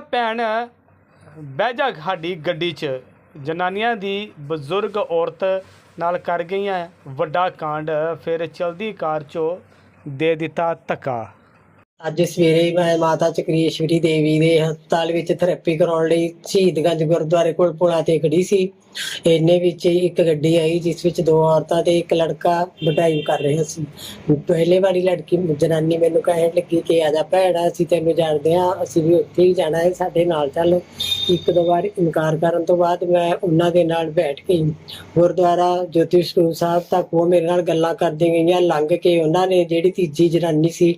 ਭੈਣ, ਬਹਿ ਜਾ ਸਾਡੀ ਗੱਡੀ 'ਚ। ਜਨਾਨੀਆਂ ਦੀ ਬਜ਼ੁਰਗ ਔਰਤ ਨਾਲ ਕਰ ਗਈਆਂ ਵੱਡਾ ਕਾਂਡ, ਫਿਰ ਚਲਦੀ ਕਾਰ 'ਚੋਂ ਦੇ ਦਿੱਤਾ ਧੱਕਾ। ਅੱਜ ਸਵੇਰੇ ਮੈਂ ਮਾਤਾ ਚਕਰੀਸ਼ਵਰੀ ਦੇਵੀ ਦੇ ਹਸਪਤਾਲ ਵਿੱਚ ਥੈਰੇਪੀ ਕਰਾਉਣ ਲਈ ਸ਼ਹੀਦਗੰਜ ਗੁਰਦੁਆਰੇ ਕੋਲ ਪੁਲਾਂ ਤੇ ਖੜੀ ਸੀ। ਇੰਨੇ ਵਿੱਚ ਇੱਕ ਗੱਡੀ ਆਈ, ਜਿਸ ਵਿੱਚ ਦੋ ਔਰਤਾਂ ਤੇ ਇੱਕ ਲੜਕਾ ਬਟਾਈ ਕਰ ਰਹੇ ਸੀ। ਪਹਿਲੇ ਵਾਲੀ ਲੜਕੀ ਜਨਾਨੀ ਮੈਨੂੰ ਕਹਿਣ ਲੱਗੀ ਕਿ, ਆ ਜਾ ਭੈੜਾ ਅਸੀਂ ਤੈਨੂੰ ਜਾਣਦੇ ਹਾਂ, ਅਸੀਂ ਵੀ ਉੱਥੇ ਹੀ ਜਾਣਾ ਹੈ, ਸਾਡੇ ਨਾਲ ਚੱਲ। ਇੱਕ ਦੋ ਵਾਰ ਇਨਕਾਰ ਕਰਨ ਤੋਂ ਬਾਅਦ ਮੈਂ ਉਹਨਾਂ ਦੇ ਨਾਲ ਬੈਠ ਗਈ ਗੁਰਦੁਆਰਾ ਜੋਤੀ ਸਰੂਪ ਸਾਹਿਬ ਤੱਕ ਉਹ ਮੇਰੇ ਨਾਲ ਗੱਲਾਂ ਕਰਦੀਆਂ ਗਈਆਂ, ਲੰਘ ਕੇ ਉਹਨਾਂ ਨੇ ਜਿਹੜੀ ਤੀਜੀ ਜਨਾਨੀ ਸੀ,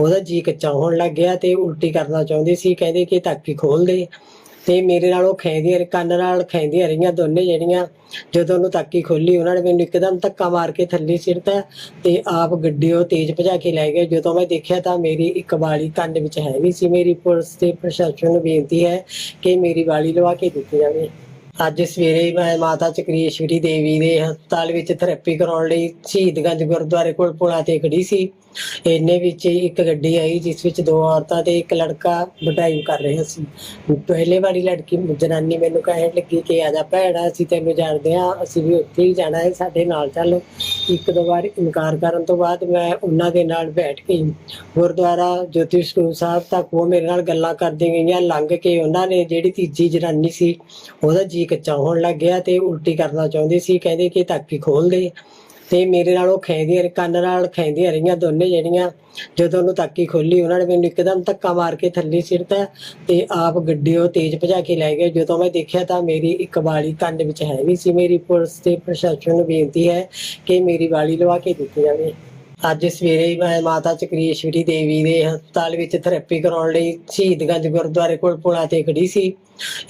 ਉਹਦਾ ਜੀ ਕੱਚਾ ਹੋਣ ਲੱਗ ਗਿਆ ਤੇ ਉਲਟੀ ਕਰਨਾ ਚਾਹੁੰਦੀ ਸੀ, ਕਹਿੰਦੇ ਕਿ ਤਾਕੀ ਖੋਲ ਦੇ। ਤੇ ਮੇਰੇ ਨਾਲ ਉਹ ਖੈਂਦੀਆਂ, ਕੰਨ ਨਾਲ ਖੈਂਦੀਆਂ ਰਹੀਆਂ ਦੋਨੇ ਜਿਹੜੀਆਂ ਜਦੋਂ ਉਹਨੂੰ ਤਾਕੀ ਖੋਲੀ ਉਹਨਾਂ ਨੇ ਮੈਨੂੰ ਇੱਕਦਮ ਧੱਕਾ ਮਾਰ ਕੇ ਥੱਲੇ ਸਿੱਟਤਾ ਤੇ ਆਪ ਗੱਡੀ ਉਹ ਤੇਜ਼ ਭਜਾ ਕੇ ਲੈ ਗਏ। ਜਦੋਂ ਮੈਂ ਦੇਖਿਆ ਤਾਂ ਮੇਰੀ ਇੱਕ ਵਾਲੀ ਕੰਨ ਵਿੱਚ ਹੈ ਨਹੀਂ ਸੀ। ਮੇਰੀ ਪੁਲਿਸ ਤੇ ਪ੍ਰਸ਼ਾਸਨ ਨੂੰ ਬੇਨਤੀ ਹੈ ਕਿ ਮੇਰੀ ਵਾਲੀ ਲਵਾ ਕੇ ਦਿੱਤੀ ਜਾਵੇ। ਅੱਜ ਸਵੇਰੇ ਮੈਂ ਮਾਤਾ ਚਕਰੀਸ਼ਵਰੀ ਦੇਵੀ ਦੇ ਹਸਪਤਾਲ ਵਿੱਚ ਥੈਰੇਪੀ ਕਰਾਉਣ ਲਈ ਸ਼ਹੀਦਗੰਜ ਗੁਰਦੁਆਰੇ ਕੋਲ ਪੁਲਾਂ ਤੇ ਖੜੀ ਸੀ। ਇੰਨੇ ਵਿੱਚ ਇੱਕ ਗੱਡੀ ਆਈ, ਜਿਸ ਵਿੱਚ ਦੋ ਔਰਤਾਂ ਤੇ ਇੱਕ ਲੜਕਾ ਬਟਾਈ ਕਰ ਰਹੇ ਸੀ। ਪਹਿਲੇ ਵਾਲੀ ਲੜਕੀ ਜਨਾਨੀ ਮੈਨੂੰ ਕਹਿਣ ਲੱਗੀ ਕਿ ਆ ਜਾ ਭੈੜਾ ਅਸੀਂ ਤੈਨੂੰ ਜਾਣਦੇ ਹਾਂ, ਅਸੀਂ ਵੀ ਉੱਥੇ ਹੀ ਜਾਣਾ ਹੈ, ਸਾਡੇ ਨਾਲ ਚੱਲ। ਇੱਕ ਦੋ ਵਾਰ ਇਨਕਾਰ ਕਰਨ ਤੋਂ ਬਾਅਦ ਮੈਂ ਉਹਨਾਂ ਦੇ ਨਾਲ ਬੈਠ ਗਈ ਗੁਰਦੁਆਰਾ ਜੋਤੀ ਸਰੂਪ ਸਾਹਿਬ ਤੱਕ ਉਹ ਮੇਰੇ ਨਾਲ ਗੱਲਾਂ ਕਰਦੀਆਂ ਗਈਆਂ, ਲੰਘ ਕੇ ਉਹਨਾਂ ਨੇ ਜਿਹੜੀ ਤੀਜੀ ਜਨਾਨੀ ਸੀ, ਉਹਦਾ ਜੀ ਕੱਚਾ ਹੋਣ ਲੱਗ ਗਿਆ ਤੇ ਉਲਟੀ ਕਰਨਾ ਚਾਹੁੰਦੀ ਸੀ, ਕਹਿੰਦੇ ਕਿ ਤਾਕੀ ਖੋਲ ਦੇ। ਤੇ ਮੇਰੇ ਨਾਲ ਉਹ ਖੈਂਦੀਆਂ, ਕੰਨ ਨਾਲ ਖੈਂਦੀਆਂ ਰਹੀਆਂ ਦੋਨੇ ਜਿਹੜੀਆਂ। ਜਦੋਂ ਉਹਨੂੰ ਤਾਕੀ ਖੋਲੀ, ਉਹਨਾਂ ਨੇ ਮੈਨੂੰ ਇੱਕਦਮ ਧੱਕਾ ਮਾਰ ਕੇ ਥੱਲੇ ਸਿੱਟਤਾ ਤੇ ਆਪ ਗੱਡੀ ਉਹ ਤੇਜ਼ ਭਜਾ ਕੇ ਲੈ ਗਏ। ਜਦੋਂ ਮੈਂ ਦੇਖਿਆ ਤਾਂ ਮੇਰੀ ਇੱਕ ਵਾਲੀ ਕੰਨ ਵਿੱਚ ਹੈ ਨਹੀਂ ਸੀ। ਮੇਰੀ ਪੁਲਿਸ ਤੇ ਪ੍ਰਸ਼ਾਸਨ ਨੂੰ ਬੇਨਤੀ ਹੈ ਕਿ ਮੇਰੀ ਵਾਲੀ ਲਵਾ ਕੇ ਦਿੱਤੀ ਜਾਵੇ। ਅੱਜ ਸਵੇਰੇ ਮੈਂ ਮਾਤਾ ਚਕਰੀਸ਼ਵਰੀ ਦੇਵੀ ਦੇ ਹਸਪਤਾਲ ਵਿੱਚ ਥੈਰੇਪੀ ਕਰਾਉਣ ਲਈ ਸ਼ਹੀਦਗੰਜ ਗੁਰਦੁਆਰੇ ਕੋਲ ਪੁਲਾਂ ਤੇ ਖੜੀ ਸੀ।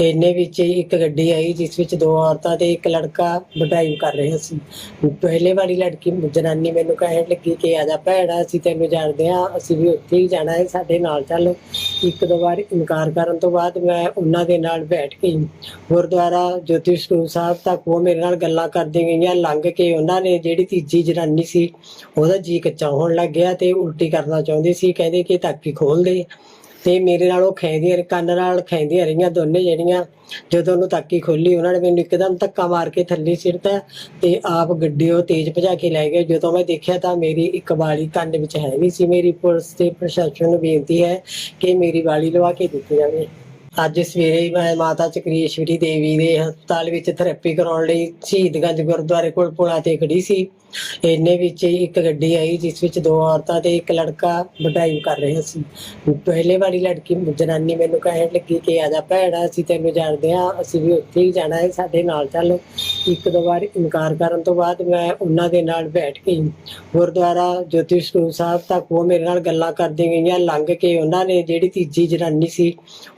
ਇੰਨੇ ਵਿੱਚ ਇੱਕ ਗੱਡੀ ਆਈ ਜਿਸ ਵਿੱਚ ਦੋ ਔਰਤਾਂ ਤੇ ਇੱਕ ਲੜਕਾ ਬਟਾਈ ਕਰ ਰਹੇ ਸੀ। ਪਹਿਲੇ ਵਾਲੀ ਲੜਕੀ ਜਨਾਨੀ ਮੈਨੂੰ ਕਹਿਣ ਲੱਗੀ ਕਿ ਆ ਜਾ ਭੈੜਾ ਅਸੀਂ ਤੈਨੂੰ ਜਾਣਦੇ ਹਾਂ, ਅਸੀਂ ਵੀ ਉੱਥੇ ਹੀ ਜਾਣਾ ਹੈ, ਸਾਡੇ ਨਾਲ ਚੱਲ। ਇੱਕ ਦੋ ਵਾਰ ਇਨਕਾਰ ਕਰਨ ਤੋਂ ਬਾਅਦ ਮੈਂ ਉਹਨਾਂ ਦੇ ਨਾਲ ਬੈਠ ਗਈ ਗੁਰਦੁਆਰਾ ਜੋਤੀ ਸਰੂਪ ਸਾਹਿਬ ਤੱਕ ਉਹ ਮੇਰੇ ਨਾਲ ਗੱਲਾਂ ਕਰਦੀਆਂ ਗਈਆਂ, ਲੰਘ ਕੇ ਉਹਨਾਂ ਨੇ ਜਿਹੜੀ ਤੀਜੀ ਜਨਾਨੀ ਸੀ, ਉਹਦਾ ਜੀ ਕੱਚਾ ਹੋਣ ਲੱਗ ਗਿਆ ਤੇ ਉਲਟੀ ਕਰਨਾ ਚਾਹੁੰਦੀ ਸੀ, ਕਹਿੰਦੇ ਕਿ ਤਾਕੀ ਖੋਲ ਦੇ। ਤੇ ਮੇਰੇ ਨਾਲ ਉਹ ਖੈਂਦੀਆਂ, ਕੰਨ ਨਾਲ ਖੈਂਦੀਆਂ ਰਹੀਆਂ ਦੋਨੇ ਜਿਹੜੀਆਂ ਜਦੋਂ ਉਹਨੂੰ ਤਾਕੀ ਖੋਲੀ ਉਹਨਾਂ ਨੇ ਮੈਨੂੰ ਇੱਕਦਮ ਧੱਕਾ ਮਾਰ ਕੇ ਥੱਲੇ ਸਿੱਟਤਾ ਤੇ ਆਪ ਗੱਡੀ ਉਹ ਤੇਜ਼ ਭਜਾ ਕੇ ਲੈ ਗਏ। ਜਦੋਂ ਮੈਂ ਦੇਖਿਆ ਤਾਂ ਮੇਰੀ ਇੱਕ ਵਾਲੀ ਕੰਨ ਵਿੱਚ ਹੈ ਨਹੀਂ ਸੀ। ਮੇਰੀ ਪੁਲਿਸ ਤੇ ਪ੍ਰਸ਼ਾਸਨ ਨੂੰ ਬੇਨਤੀ ਹੈ ਕਿ ਮੇਰੀ ਵਾਲੀ ਲਵਾ ਕੇ ਦਿੱਤੀ ਜਾਵੇ। ਅੱਜ ਸਵੇਰੇ ਮੈਂ ਮਾਤਾ ਚਕਰੀਸ਼ਵਰੀ ਦੇਵੀ ਦੇ ਹਸਪਤਾਲ ਵਿੱਚ ਥੈਰੇਪੀ ਕਰਾਉਣ ਲਈ ਸ਼ਹੀਦਗੰਜ ਗੁਰਦੁਆਰੇ ਕੋਲ ਪੁਲਾਂ ਤੇ ਖੜੀ ਸੀ। ਇੰਨੇ ਵਿੱਚ ਇੱਕ ਗੱਡੀ ਆਈ, ਜਿਸ ਵਿੱਚ ਦੋ ਔਰਤਾਂ ਤੇ ਇੱਕ ਲੜਕਾ ਬਟਾਈ ਕਰ ਰਹੇ ਸੀ। ਪਹਿਲੇ ਵਾਲੀ ਲੜਕੀ ਜਨਾਨੀ ਮੈਨੂੰ ਕਹਿਣ ਲੱਗੀ ਕਿ ਆ ਜਾ ਭੈੜਾ ਅਸੀਂ ਤੈਨੂੰ ਜਾਣਦੇ ਹਾਂ, ਅਸੀਂ ਵੀ ਉੱਥੇ ਹੀ ਜਾਣਾ ਹੈ, ਸਾਡੇ ਨਾਲ ਚੱਲ। ਇੱਕ ਦੋ ਵਾਰ ਇਨਕਾਰ ਕਰਨ ਤੋਂ ਬਾਅਦ ਮੈਂ ਉਹਨਾਂ ਦੇ ਨਾਲ ਬੈਠ ਗਈ ਗੁਰਦੁਆਰਾ ਜੋਤੀ ਸਰੂਪ ਸਾਹਿਬ ਤੱਕ ਉਹ ਮੇਰੇ ਨਾਲ ਗੱਲਾਂ ਕਰਦੀਆਂ ਗਈਆਂ, ਲੰਘ ਕੇ ਉਹਨਾਂ ਨੇ ਜਿਹੜੀ ਤੀਜੀ ਜਨਾਨੀ ਸੀ,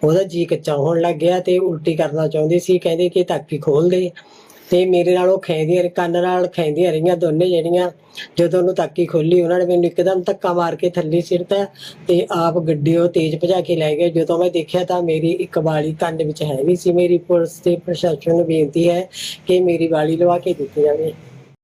ਉਹਦਾ ਜੀ ਕੱਚਾ ਹੋਣ ਲੱਗ ਗਿਆ ਤੇ ਉਲਟੀ ਕਰਨਾ ਚਾਹੁੰਦੀ ਸੀ, ਕਹਿੰਦੇ ਕਿ ਤਾਕੀ ਖੋਲ ਦੇ। ਤੇ ਮੇਰੇ ਨਾਲ ਉਹ ਖੈਂਦੀਆਂ, ਕੰਨ ਨਾਲ ਖੈਂਦੀਆਂ ਰਹੀਆਂ ਦੋਨੇ ਜਿਹੜੀਆਂ। ਜਦੋਂ ਉਹਨੂੰ ਤਾਕੀ ਖੋਲੀ, ਉਹਨਾਂ ਨੇ ਮੈਨੂੰ ਇੱਕਦਮ ਧੱਕਾ ਮਾਰ ਕੇ ਥੱਲੇ ਸਿੱਟਤਾ ਤੇ ਆਪ ਗੱਡੀ ਉਹ ਤੇਜ਼ ਭਜਾ ਕੇ ਲੈ ਗਏ। ਜਦੋਂ ਮੈਂ ਦੇਖਿਆ ਤਾਂ ਮੇਰੀ ਇੱਕ ਵਾਲੀ ਕੰਨ ਵਿੱਚ ਹੈ ਨਹੀਂ ਸੀ। ਮੇਰੀ ਪੁਲਿਸ ਤੇ ਪ੍ਰਸ਼ਾਸਨ ਨੂੰ ਬੇਨਤੀ ਹੈ ਕਿ ਮੇਰੀ ਵਾਲੀ ਲਵਾ ਕੇ ਦਿੱਤੀ ਜਾਵੇ।